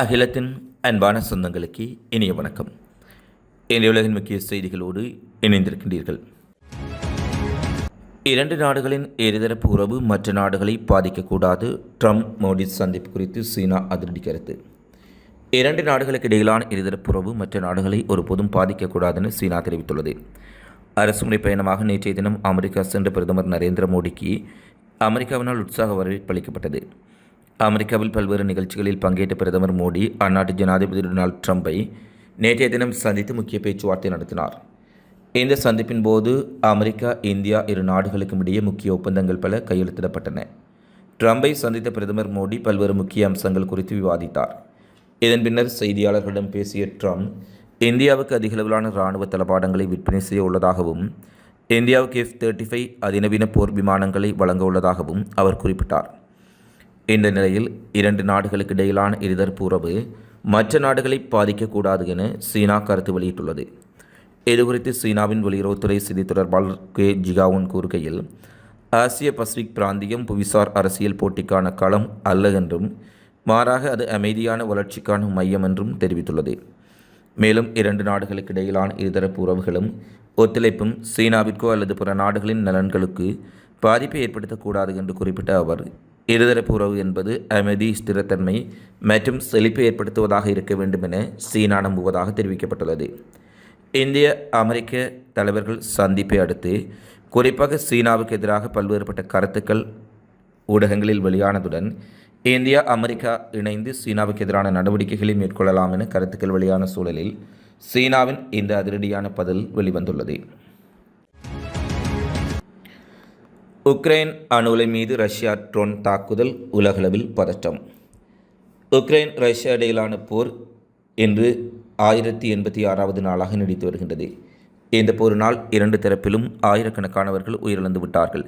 அகிலத்தின் அன்பான சொந்தங்களுக்கு இனிய வணக்கம். இன்றைய உலகின் முக்கிய செய்திகளோடு இணைந்திருக்கின்றீர்கள். இரண்டு நாடுகளின் இருதரப்பு உறவு மற்ற நாடுகளை பாதிக்கக்கூடாது. ட்ரம்ப் மோடி சந்திப்பு குறித்து சீனா அதிரடி கருத்து. இரண்டு நாடுகளுக்கு இடையிலான இருதரப்பு உறவு மற்ற நாடுகளை ஒருபோதும் பாதிக்கக்கூடாது சீனா தெரிவித்துள்ளது. அரசுமுறை பயணமாக நேற்றைய தினம் அமெரிக்கா சென்ற பிரதமர் நரேந்திர மோடிக்கு அமெரிக்காவினால் உற்சாக வரவேற்பு அளிக்கப்பட்டது. அமெரிக்காவில் பல்வேறு நிகழ்ச்சிகளில் பங்கேற்ற பிரதமர் மோடி அந்நாட்டு ஜனாதிபதி டொனால்ட் ட்ரம்பை நேற்றைய தினம் சந்தித்து முக்கிய பேச்சுவார்த்தை நடத்தினார். இந்த சந்திப்பின் போது அமெரிக்கா இந்தியா இரு நாடுகளுக்கும் இடையே முக்கிய ஒப்பந்தங்கள் பல கையெழுத்திடப்பட்டன. ட்ரம்பை சந்தித்த பிரதமர் மோடி பல்வேறு முக்கிய அம்சங்கள் குறித்து விவாதித்தார். இதன் பின்னர் செய்தியாளர்களிடம் பேசிய ட்ரம்ப் இந்தியாவுக்கு அதிகளவிலான இராணுவ தளபாடங்களை விற்பனை செய்ய உள்ளதாகவும் இந்தியாவுக்கு எஃப் தேர்ட்டி ஃபைவ் அதிநவீன போர் விமானங்களை வழங்க உள்ளதாகவும் அவர் குறிப்பிட்டார். இந்த நிலையில் இரண்டு நாடுகளுக்கு இடையிலான இருதரப்பு உறவு மற்ற நாடுகளை பாதிக்கக்கூடாது என சீனா கருத்து வெளியிட்டுள்ளது. இதுகுறித்து சீனாவின் வெளியுறவுத்துறை செய்தி தொடர்பாளர் கே. ஜிகாவுன் கூறுகையில் ஆசிய பசிபிக் பிராந்தியம் புவிசார் அரசியல் போட்டிக்கான களம் அல்ல என்றும் மாறாக அது அமைதியான வளர்ச்சிக்கான மையம் என்றும் தெரிவித்துள்ளது. மேலும் இரண்டு நாடுகளுக்கு இடையிலான இருதரப்பு உறவுகளும் ஒத்துழைப்பும் சீனாவிற்கோ அல்லது பிற நாடுகளின் நலன்களுக்கு பாதிப்பை ஏற்படுத்தக்கூடாது என்று குறிப்பிட்ட அவர் இருதரப்பு உறவு என்பது அமைதி ஸ்திரத்தன்மை மற்றும் செழிப்பை ஏற்படுத்துவதாக இருக்க வேண்டும் என சீனா நம்புவதாக தெரிவிக்கப்பட்டுள்ளது. இந்திய அமெரிக்க தலைவர்கள் சந்திப்பை அடுத்து குறிப்பாக சீனாவுக்கு எதிராக பல்வேறுபட்ட கருத்துக்கள் ஊடகங்களில் வெளியானதுடன் இந்தியா அமெரிக்கா இணைந்து சீனாவுக்கு எதிரான நடவடிக்கைகளை மேற்கொள்ளலாம் என கருத்துக்கள் வெளியான சூழலில் சீனாவின் இந்த அதிரடியான பதில் வெளிவந்துள்ளது. உக்ரைன் அணு உலை மீது ரஷ்யா ட்ரோன் தாக்குதல் உலகளவில் பதட்டம் உக்ரைன் ரஷ்யா இடையிலான போர் இன்று ஆயிரத்தி எண்பத்தி ஆறாவது நாளாக நீடித்து வருகின்றது. இந்த போரினால் இரண்டு தரப்பிலும் ஆயிரக்கணக்கானவர்கள் உயிரிழந்து விட்டார்கள்.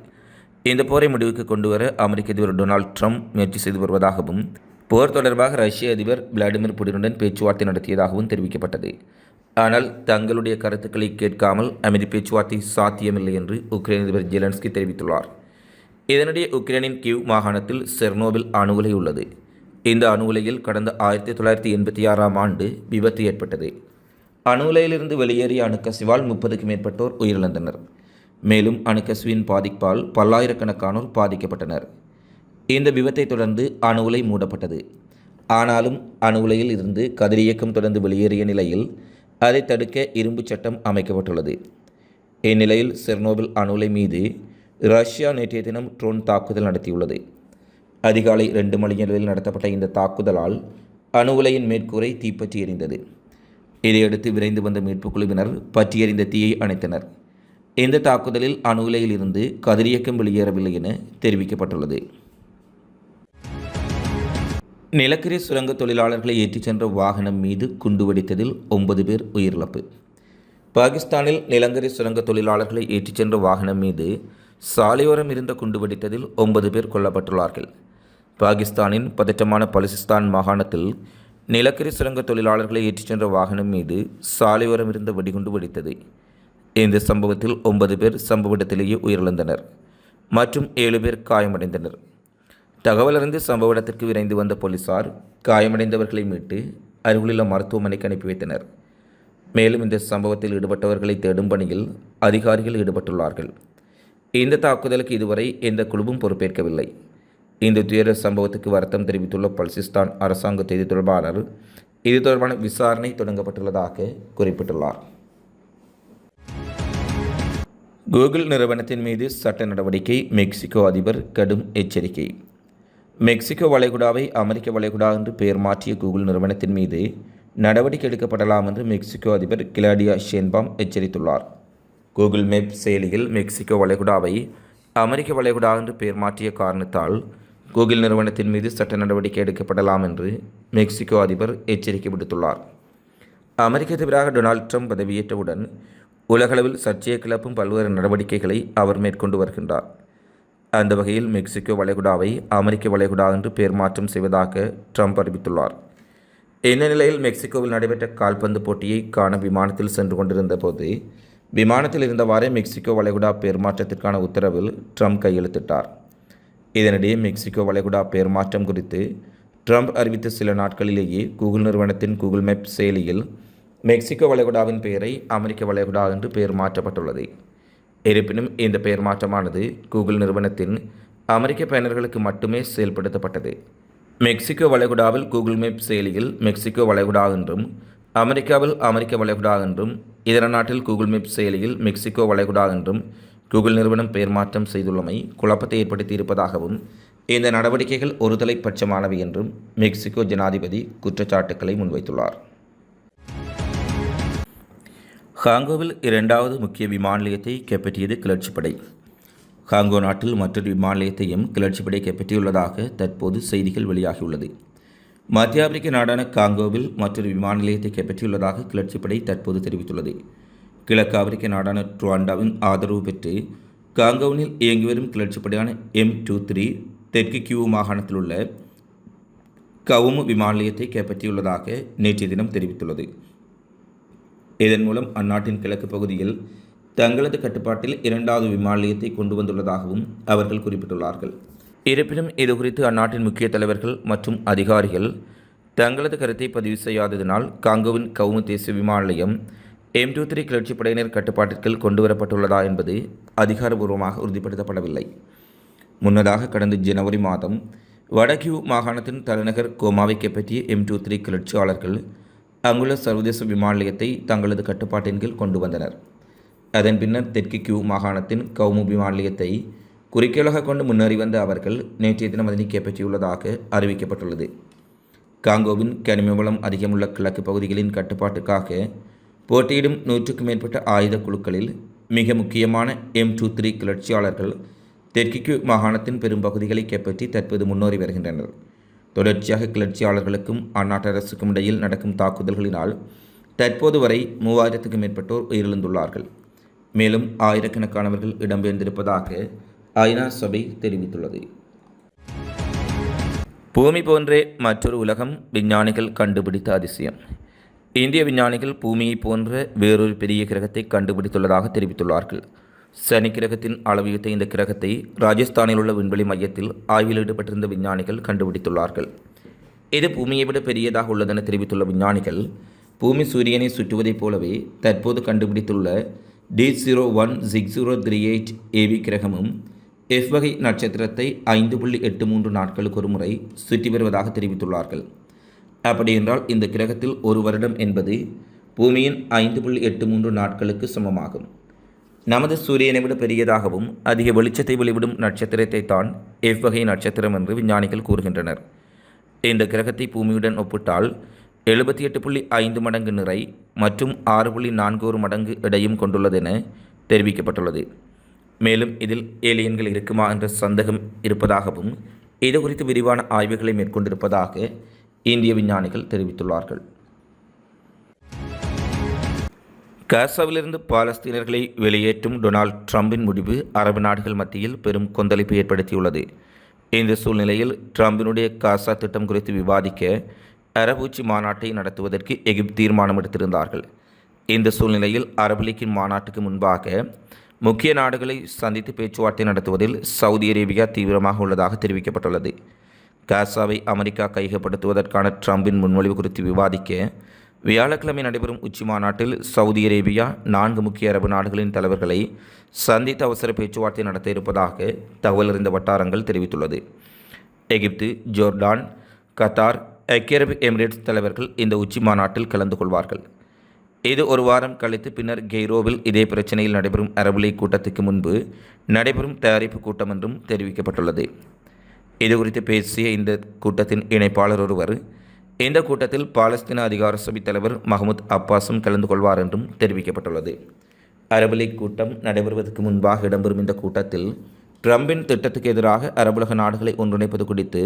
இந்த போரை முடிவுக்கு கொண்டு வர அமெரிக்க அதிபர் டொனால்ட் ட்ரம்ப் முயற்சி செய்து வருவதாகவும் போர் தொடர்பாக ரஷ்ய அதிபர் விளாடிமிர் புடினுடன் பேச்சுவார்த்தை நடத்தியதாகவும் தெரிவிக்கப்பட்டது. ஆனால் தங்களுடைய கருத்துக்களை கேட்காமல் அமைதி பேச்சுவார்த்தை சாத்தியமில்லை என்று உக்ரைன் அதிபர் ஜெலன்ஸ்கி தெரிவித்துள்ளார். இதனிடையே உக்ரைனின் கிவ் மாகாணத்தில் செர்னோபில் அணு உலை உள்ளது. இந்த அணு உலையில் கடந்த ஆயிரத்தி தொள்ளாயிரத்தி எண்பத்தி ஆறாம் ஆண்டு விபத்து ஏற்பட்டது. அணு உலையிலிருந்து வெளியேறிய அணுக்கசிவால் முப்பதுக்கும் மேற்பட்டோர் உயிரிழந்தனர். மேலும் அணுக்கசிவின் பாதிப்பால் பல்லாயிரக்கணக்கானோர் பாதிக்கப்பட்டனர். இந்த விபத்தை தொடர்ந்து அணு உலை மூடப்பட்டது. ஆனாலும் அணு உலையில் இருந்து கதிரியக்கம் தொடர்ந்து வெளியேறிய நிலையில் அதை தடுக்க இரும்பு சட்டம் அமைக்கப்பட்டுள்ளது. இந்நிலையில் செர்னோபில் அணுலை மீது ரஷ்யா நேற்றைய தினம் ட்ரோன் தாக்குதல் நடத்தியுள்ளது. அதிகாலை ரெண்டு மணியளவில் நடத்தப்பட்ட இந்த தாக்குதலால் அணு உலையின் மேற்கூரை தீப்பற்றி எறிந்தது. இதையடுத்து விரைந்து வந்த மீட்புக் குழுவினர் பற்றி எறிந்த தீயை அணைத்தனர். இந்த தாக்குதலில் அணு உலையில் இருந்து கதிரியக்கம் வெளியேறவில்லை என தெரிவிக்கப்பட்டுள்ளது. நிலக்கரி சுரங்க தொழிலாளர்களை ஏற்றிச் சென்ற வாகனம் மீது குண்டு வெடித்ததில் ஒன்பது பேர் உயிரிழப்பு. பாகிஸ்தானில் நிலங்கரி சுரங்க தொழிலாளர்களை ஏற்றிச் சென்ற வாகனம் மீது சாலையோரம் இருந்த குண்டு வெடித்ததில் ஒன்பது பேர் கொல்லப்பட்டுள்ளார்கள். பாகிஸ்தானின் பதற்றமான பலுசிஸ்தான் மாகாணத்தில் நிலக்கரி சுரங்க தொழிலாளர்களை ஏற்றிச் சென்ற வாகனம் மீது சாலையோரம் இருந்த வெடிகுண்டு வெடித்தது. இந்த சம்பவத்தில் ஒன்பது பேர் சம்பவ இடத்திலேயே உயிரிழந்தனர். மற்றும் ஏழு பேர் காயமடைந்தனர். தகவலறிந்து சம்பவ இடத்திற்கு விரைந்து வந்த போலீசார் காயமடைந்தவர்களை மீட்டு அருகிலுள்ள மருத்துவமனைக்கு அனுப்பி வைத்தனர். மேலும் இந்த சம்பவத்தில் ஈடுபட்டவர்களை தேடும் பணியில் அதிகாரிகள் ஈடுபட்டுள்ளார்கள். இந்த தாக்குதலுக்கு இதுவரை எந்த குழுவும் பொறுப்பேற்கவில்லை. இந்த துயர சம்பவத்துக்கு வருத்தம் தெரிவித்துள்ள பல்சிஸ்தான் அரசாங்க செய்தி தொடர்பாளர் இது தொடர்பான விசாரணை தொடங்கப்பட்டுள்ளதாக குறிப்பிட்டுள்ளார். கூகுள் நிறுவனத்தின் மீது சட்ட நடவடிக்கை மெக்சிகோ அதிபர் கடும் எச்சரிக்கை. மெக்சிகோ வளைகுடாவை அமெரிக்க வளைகுடா என்று பெயர் மாற்றிய கூகுள் நிறுவனத்தின் மீது நடவடிக்கை எடுக்கப்படலாம் என்று மெக்சிகோ அதிபர் கிளாடியா ஷேன்பாம் எச்சரித்துள்ளார். கூகுள் மேப் செயலியில் மெக்சிகோ வளைகுடாவை அமெரிக்க வளைகுடா என்று பெயர் மாற்றிய காரணத்தால் கூகுள் நிறுவனத்தின் மீது சட்ட நடவடிக்கை எடுக்கப்படலாம் என்று மெக்சிகோ அதிபர் எச்சரிக்கை விடுத்துள்ளார். அமெரிக்க அதிபராக டொனால்ட் ட்ரம்ப் பதவியேற்றவுடன் உலகளவில் சர்ச்சையை கிளப்பும் பல்வேறு நடவடிக்கைகளை அவர் மேற்கொண்டு வருகின்றார். அந்த வகையில் மெக்சிகோ வளைகுடாவை அமெரிக்க வளைகுடா என்று பெயர் மாற்றம் செய்வதாக ட்ரம்ப் அறிவித்துள்ளார். இந்த நிலையில் மெக்சிகோவில் நடைபெற்ற கால்பந்து போட்டியை காண விமானத்தில் சென்று கொண்டிருந்த போது விமானத்தில் இருந்தவாறே மெக்சிகோ வளைகுடா பெயர் மாற்றத்திற்கான உத்தரவில் ட்ரம்ப் கையெழுத்திட்டார். இதனிடையே மெக்சிகோ வளைகுடா பெயர் மாற்றம் குறித்து ட்ரம்ப் அறிவித்த சில நாட்களிலேயே கூகுள் நிறுவனத்தின் கூகுள் மேப் செயலியில் மெக்சிகோ வளைகுடாவின் பெயரை அமெரிக்க வளைகுடா என்று பெயர் மாற்றப்பட்டுள்ளது. இருப்பினும் இந்த பெயர் மாற்றமானது கூகுள் நிறுவனத்தின் அமெரிக்க பயனர்களுக்கு மட்டுமே செயல்படுத்தப்பட்டது. மெக்சிகோ வளைகுடாவில் கூகுள் மேப் செயலியில் மெக்சிகோ வளைகுடா என்றும் அமெரிக்காவில் அமெரிக்க வளைகுடா என்றும் இதர நாட்டில் கூகுள் மேப் செயலியில் மெக்சிகோ வளைகுடா என்றும் கூகுள் நிறுவனம் பெயர் மாற்றம் செய்துள்ளமை குழப்பத்தை ஏற்படுத்தி இருப்பதாகவும் இந்த நடவடிக்கைகள் ஒருதலை பட்சமானவை என்றும் மெக்சிகோ ஜனாதிபதி குற்றச்சாட்டுக்களை முன்வைத்துள்ளார். ஹாங்கோவில் இரண்டாவது முக்கிய விமான நிலையத்தை கைப்பற்றியது கிளர்ச்சிப்படை ஹாங்கோ நாட்டில் மற்றொரு விமான நிலையத்தையும் கிளர்ச்சிப்படை கைப்பற்றியுள்ளதாக தற்போது செய்திகள் வெளியாகியுள்ளது. மத்திய ஆப்பிரிக்க நாடான காங்கோவில் மற்றொரு விமான நிலையத்தை கைப்பற்றியுள்ளதாக கிளர்ச்சிப்படை தற்போது தெரிவித்துள்ளது. கிழக்கு ஆப்பிரிக்க நாடான ட்ருவாண்டாவின் ஆதரவு பெற்று காங்கோவில் இயங்கி வரும் கிளர்ச்சிப்படையான எம் டூ த்ரீ தெற்கு கியூ மாகாணத்தில் உள்ள கவுமு விமான நிலையத்தை கைப்பற்றியுள்ளதாக நேற்றைய தினம் தெரிவித்துள்ளது. இதன் மூலம் அந்நாட்டின் கிழக்கு பகுதியில் தங்களது கட்டுப்பாட்டில் இரண்டாவது விமான நிலையத்தை கொண்டு வந்துள்ளதாகவும் அவர்கள் குறிப்பிட்டுள்ளார்கள். இருப்பினும் இதுகுறித்து அந்நாட்டின் முக்கிய தலைவர்கள் மற்றும் அதிகாரிகள் தங்களது கருத்தை பதிவு செய்யாததினால் காங்கோவின் கவுமு தேசிய விமான நிலையம் எம் டூ த்ரீ கிளர்ச்சி படையினர் கட்டுப்பாட்டிற்குள் கொண்டுவரப்பட்டுள்ளதா என்பது அதிகாரபூர்வமாக உறுதிப்படுத்தப்படவில்லை. முன்னதாக கடந்த ஜனவரி மாதம் வடகியூ மாகாணத்தின் தலைநகர் கோமாவை கைப்பற்றிய எம் டூ த்ரீ கிளர்ச்சியாளர்கள் அங்குள்ள சர்வதேச விமான நிலையத்தை தங்களது கட்டுப்பாட்டின் கீழ் கொண்டு வந்தனர். அதன் பின்னர் தெற்கு கியூ மாகாணத்தின் கவுமு விமான நிலையத்தை குறிக்கோளாக கொண்டு முன்னேறி வந்த அவர்கள் நேற்றைய தினம் அதனை கைப்பற்றியுள்ளதாக அறிவிக்கப்பட்டுள்ளது. காங்கோவின் கனிமவளம் அதிகமுள்ள கிழக்கு பகுதிகளின் கட்டுப்பாட்டுக்காக போட்டியிடும் நூற்றுக்கும் மேற்பட்ட ஆயுத குழுக்களில் மிக முக்கியமான எம் டூ த்ரீ கிளர்ச்சியாளர்கள் தெற்கிக்கு மாகாணத்தின் பெரும் பகுதிகளை கைப்பற்றி தற்போது முன்னேறி வருகின்றனர். தொடர்ச்சியாக கிளர்ச்சியாளர்களுக்கும் அந்நாட்டு அரசுக்கும் இடையில் நடக்கும் தாக்குதல்களினால் தற்போது வரை மூவாயிரத்துக்கும் மேற்பட்டோர் உயிரிழந்துள்ளார்கள். மேலும் ஆயிரக்கணக்கானவர்கள் இடம்பெயர்ந்திருப்பதாக ஐநா சபை தெரிவித்துள்ளது. பூமி போன்றே மற்றொரு உலகம் விஞ்ஞானிகள் கண்டுபிடித்த அதிசயம். இந்திய விஞ்ஞானிகள் பூமியை போன்ற வேறொரு பெரிய கிரகத்தை கண்டுபிடித்துள்ளதாக தெரிவித்துள்ளார்கள். சனி கிரகத்தின் அளவியத்த இந்த கிரகத்தை ராஜஸ்தானில் உள்ள விண்வெளி மையத்தில் ஆய்வில் ஈடுபட்டிருந்த விஞ்ஞானிகள் கண்டுபிடித்துள்ளார்கள். இது பூமியை விட பெரியதாக உள்ளதென தெரிவித்துள்ள விஞ்ஞானிகள் பூமி சூரியனை சுற்றுவதைப் போலவே தற்போது கண்டுபிடித்துள்ள T zero one six zero three eight A b கிரகமும் எஃப் வகை நட்சத்திரத்தை ஐந்து புள்ளி எட்டு மூன்று நாட்களுக்கு ஒரு முறை சுற்றி வருவதாக தெரிவித்துள்ளார்கள். அப்படியென்றால் இந்த கிரகத்தில் ஒரு வருடம் என்பது பூமியின் ஐந்து புள்ளி எட்டு மூன்று நாட்களுக்கு சமமாகும். நமது சூரியனை விட பெரியதாகவும் அதிக வெளிச்சத்தை வெளிவிடும் நட்சத்திரத்தை தான் எவ்வகை நட்சத்திரம் என்று விஞ்ஞானிகள் கூறுகின்றனர். இந்த கிரகத்தை பூமியுடன் ஒப்பிட்டால் எழுபத்தி எட்டு புள்ளி ஐந்து மடங்கு நிறை மற்றும் ஆறு புள்ளி நான்கு ஒரு மடங்கு எடையும் கொண்டுள்ளதென தெரிவிக்கப்பட்டுள்ளது. மேலும் இதில் ஏலியன்கள் இருக்குமா என்ற சந்தேகம் இருப்பதாகவும் இது குறித்து விரிவான ஆய்வுகளை மேற்கொண்டிருப்பதாக இந்திய விஞ்ஞானிகள் தெரிவித்துள்ளார்கள். காசாவிலிருந்து பாலஸ்தீனர்களை வெளியேற்றும் டொனால்ட் ட்ரம்பின் முடிவு அரபு நாடுகள் மத்தியில் பெரும் கொந்தளிப்பு ஏற்படுத்தியுள்ளது. இந்த சூழ்நிலையில் ட்ரம்பினுடைய காசா திட்டம் குறித்து விவாதிக்க அரபு உச்சி மாநாட்டை நடத்துவதற்கு எகிப்து தீர்மானம் எடுத்திருந்தார்கள். இந்த சூழ்நிலையில் அரபு லீக்கின் மாநாட்டுக்கு முன்பாக முக்கிய நாடுகளை சந்தித்து பேச்சுவார்த்தை நடத்துவதில் சவுதி அரேபியா தீவிரமாக உள்ளதாக தெரிவிக்கப்பட்டுள்ளது. காசாவை அமெரிக்கா கையகப்படுத்துவதற்கான ட்ரம்பின் முன்மொழிவு குறித்து விவாதிக்க வியாழக்கிழமை நடைபெறும் உச்சி மாநாட்டில் சவுதி அரேபியா நான்கு முக்கிய அரபு நாடுகளின் தலைவர்களை சந்தித்து அவசர பேச்சுவார்த்தை நடத்த இருப்பதாக தகவல் அறிந்த வட்டாரங்கள் தெரிவித்துள்ளது. எகிப்து ஜோர்டான் கத்தார் ஐக்கிய அரபு எமிரேட்ஸ் தலைவர்கள் இந்த உச்சி மாநாட்டில் கலந்து கொள்வார்கள். இது ஒரு வாரம் கழித்து பின்னர் கெய்ரோவில் இதே பிரச்சனையில் நடைபெறும் அரபு லீக் கூட்டத்துக்கு முன்பு நடைபெறும் தயாரிப்பு கூட்டம் என்றும் தெரிவிக்கப்பட்டுள்ளது. இது குறித்து பேசிய இந்த கூட்டத்தின் இணைப்பாளர் ஒருவர் இந்த கூட்டத்தில் பாலஸ்தீன அதிகார சபை தலைவர் மஹமுத் அப்பாஸும் கலந்து கொள்வார் என்றும் தெரிவிக்கப்பட்டுள்ளது. அரபு லீக் கூட்டம் நடைபெறுவதற்கு முன்பாக இடம்பெறும் இந்த கூட்டத்தில் ட்ரம்பின் திட்டத்துக்கு எதிராக அரபுலக நாடுகளை ஒன்றிணைப்பது குறித்து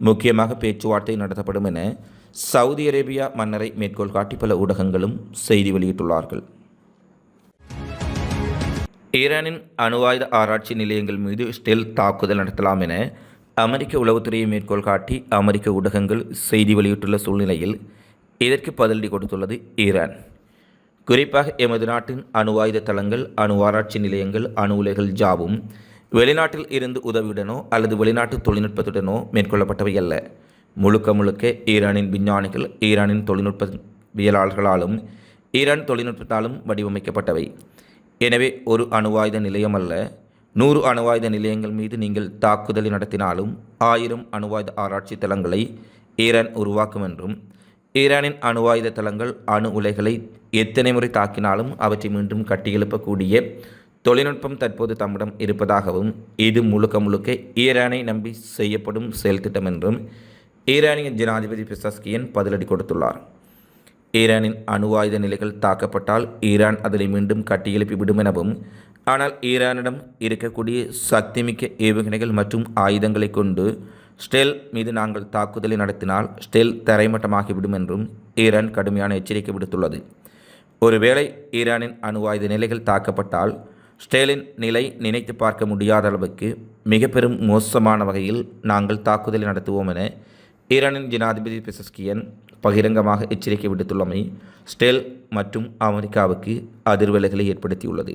முக்கியமாக பேச்சுவார்த்தை நடத்தப்படும் என சவுதி அரேபியா மன்னரை மேற்கோள் காட்டி பல ஊடகங்களும் செய்தி வெளியிட்டுள்ளார்கள். ஈரானின் அணு ஆயுத ஆராய்ச்சி நிலையங்கள் மீது ஸ்டெல் தாக்குதல் நடத்தலாம் என அமெரிக்க உளவுத்துறையை மேற்கோள் காட்டி அமெரிக்க ஊடகங்கள் செய்தி வெளியிட்டுள்ள சூழ்நிலையில் இதற்கு பதிலடி கொடுத்துள்ளது ஈரான். குறிப்பாக எமது நாட்டின் அணு ஆயுத தளங்கள் அணு ஆராய்ச்சி நிலையங்கள் அணு உலைகள் ஜாவும் வெளிநாட்டில் இருந்து உதவியுடனோ அல்லது வெளிநாட்டு தொழில்நுட்பத்துடனோ மேற்கொள்ளப்பட்டவை அல்ல. முழுக்க முழுக்க ஈரானின் விஞ்ஞானிகள் ஈரானின் தொழில்நுட்பவியலாளர்களாலும் ஈரான் தொழில்நுட்பத்தாலும் வடிவமைக்கப்பட்டவை. எனவே ஒரு அணுவாயுத நிலையம் அல்ல நூறு அணுவாயுத நிலையங்கள் மீது நீங்கள் தாக்குதலை நடத்தினாலும் ஆயிரம் அணுவாயுத ஆராய்ச்சி தளங்களை ஈரான் உருவாக்கும் என்றும் ஈரானின் அணுவாயுத தளங்கள் அணு உலைகளை எத்தனை முறை தாக்கினாலும் அவற்றை மீண்டும் கட்டியெழுப்பக்கூடிய தொழில்நுட்பம் தற்போது தம்மிடம் இருப்பதாகவும் இது முழுக்க முழுக்க ஈரானை நம்பி செய்யப்படும் செயல்திட்டம் என்றும் ஈரானிய ஜனாதிபதி பிசஸ்கியன் பதிலடி கொடுத்துள்ளார். ஈரானின் அணுவாயுத நிலைகள் தாக்கப்பட்டால் ஈரான் அதனை மீண்டும் கட்டியெழுப்பிவிடும் எனவும் ஆனால் ஈரானிடம் இருக்கக்கூடிய சக்திமிக்க ஏவுகணைகள் மற்றும் ஆயுதங்களை கொண்டு ஸ்டெல் மீது நாங்கள் தாக்குதலை நடத்தினால் ஸ்டெல் தரைமட்டமாகிவிடும் என்றும் ஈரான் கடுமையான எச்சரிக்கை விடுத்துள்ளது. ஒருவேளை ஈரானின் அணு ஆயுத நிலைகள் தாக்கப்பட்டால் ஸ்டேலின் நிலை நினைத்து பார்க்க முடியாத அளவுக்கு மிக பெரும் மோசமான வகையில் நாங்கள் தாக்குதலை நடத்துவோம் என ஈரானின் ஜனாதிபதி பெசஸ்கியன் பகிரங்கமாக எச்சரிக்கை விடுத்துள்ளமை ஸ்டெல் மற்றும் அமெரிக்காவுக்கு அதிர்வலைகளை ஏற்படுத்தியுள்ளது.